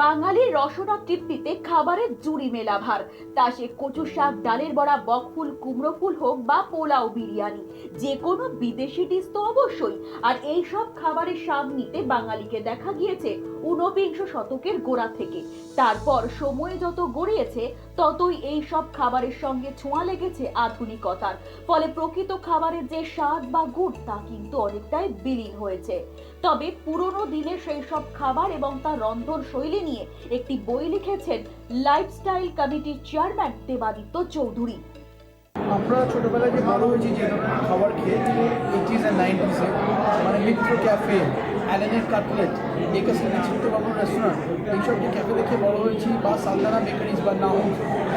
বাঙালির রসনা তৃপ্তিতে খাবারের জুড়ি মেলা ভার। তা সে কচু শাক, ডালের বড়া বকফুল কুমড়ো ফুল হোক বা পোলাও বিরিয়ানি, যে কোনো বিদেশি ডিশ তো অবশ্যই। আর এই সব খাবারের স্বাদ নিতে বাঙালিকে দেখা গিয়েছে ঊনবিংশ শতকের গোড়া থেকে। তারপর সময় যত গড়িয়েছে, ততই এই সব খাবারের সঙ্গে ছোঁয়া লেগেছে আধুনিকতার। ফলে প্রকৃত খাবারের যে স্বাদ বা গুড় তা কিন্তু অনেকটাই বিলীন হয়েছে। তবে পুরনো দিনের সেই সব খাবার এবং তার রন্ধন শৈলী নিয়ে একটি বই লিখেছেন লাইফস্টাইল কমিটির চেয়ারম্যান দেবাদিত্য চৌধুরী। আমরা ছোটোবেলায় যে বড় হয়েছি যে খাবার খেয়ে এইটিজ অ্যান্ড নাইনটিসে মানে মিত্র ক্যাফে অ্যালেনের কাটলেট একাশিনি চিত্তবাবুর রেস্টুরেন্ট এইসব যে ক্যাফে দেখে বড় হয়েছি, বা সালদানা বেকারিজ বা নাউন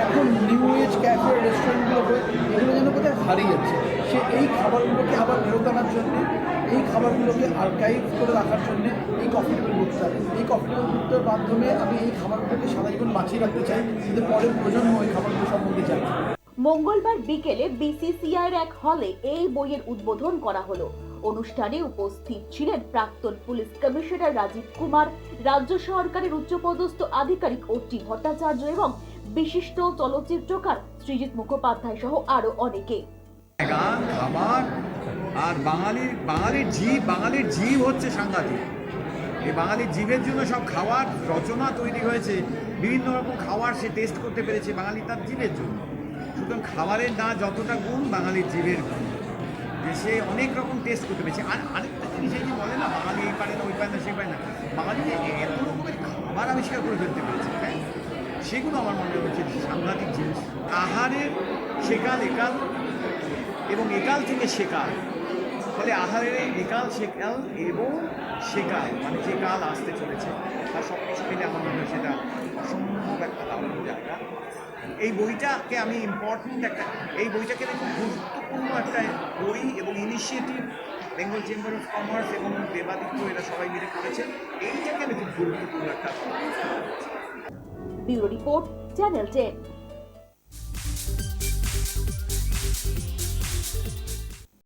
এখন নিউ এজ ক্যাফে রেস্টুরেন্টগুলোতে এগুলো যেন কোথায় হারিয়ে যাচ্ছে, সে এই খাবারগুলোকে আবার ফেরত আনার জন্যে এই খাবারগুলোকে আর্কাইভ করে রাখার জন্যে এই কফি টেবিল বুকটা এই কফি টেবিল বুকটার মাধ্যমে আমি এই খাবারগুলোকে সারা জীবন বাঁচিয়ে রাখতে চাই যাতে পরের প্রজন্ম এই খাবারগুলো সম্বন্ধে জানে। মঙ্গলবার বিকেলে বিসিসিআইয়ের এক হলে এই বইয়ের উদ্বোধন করা হলো। অনুষ্ঠানে উপস্থিত ছিলেন প্রাক্তন পুলিশ কমিশনার রাজীব কুমার রাজ্য সরকারের উচ্চপদস্থ আধিকারিক অর্চি ভট্টাচার্য এবং বিশিষ্ট চলচ্চিত্রকার সৃজিত মুখোপাধ্যায় সহ আরও অনেকে। খাবার আর বাঙালির বাঙালির জীব বাঙালির জীব হচ্ছে সাংঘাতিক। এই বাঙালির জীবের জন্য সব খাবার রচনা তৈরি হয়েছে। বিভিন্ন রকম খাবার সে টেস্ট করতে পেরেছে বাঙালি তার জীবের জন্য। সুতরাং খাবারের না যতটা গুণ বাঙালির জীবের গুণ। সে অনেক রকম টেস্ট করতে পেরেছে। আর আরেকটা জিনিস এই যে বলে না, বাঙালি এই পারে না, ওই পায় না, সে পায় না। বাঙালি এত রকমের খাবার আবিষ্কার করে ফেলতে পেরেছে হ্যাঁ? সেগুলো আমার মনে হচ্ছে সাংঘাতিক জিনিস। আহারের সেকাল একাল এবং একাল থেকে শেকাল ফলে আহারের এই একাল শেকাল এবং শেকাল মানে যে কাল আসতে চলেছে, তার সব কিছু মিলে আমার মনে হয় সেটা অসম্ভব একটা দারুণ জায়গা। এই বইটাকে আমি ইম্পর্টেন্ট একটা, এই বইটাকে আমি খুব গুরুত্বপূর্ণ একটা বই এবং initiative Bengal Chamber of Commerce এবং দেবাদিত্য এরা সবাই মিলে করেছে, এইটাকে আমি খুব গুরুত্বপূর্ণ একটা রিপোর্ট, চ্যানেল টেন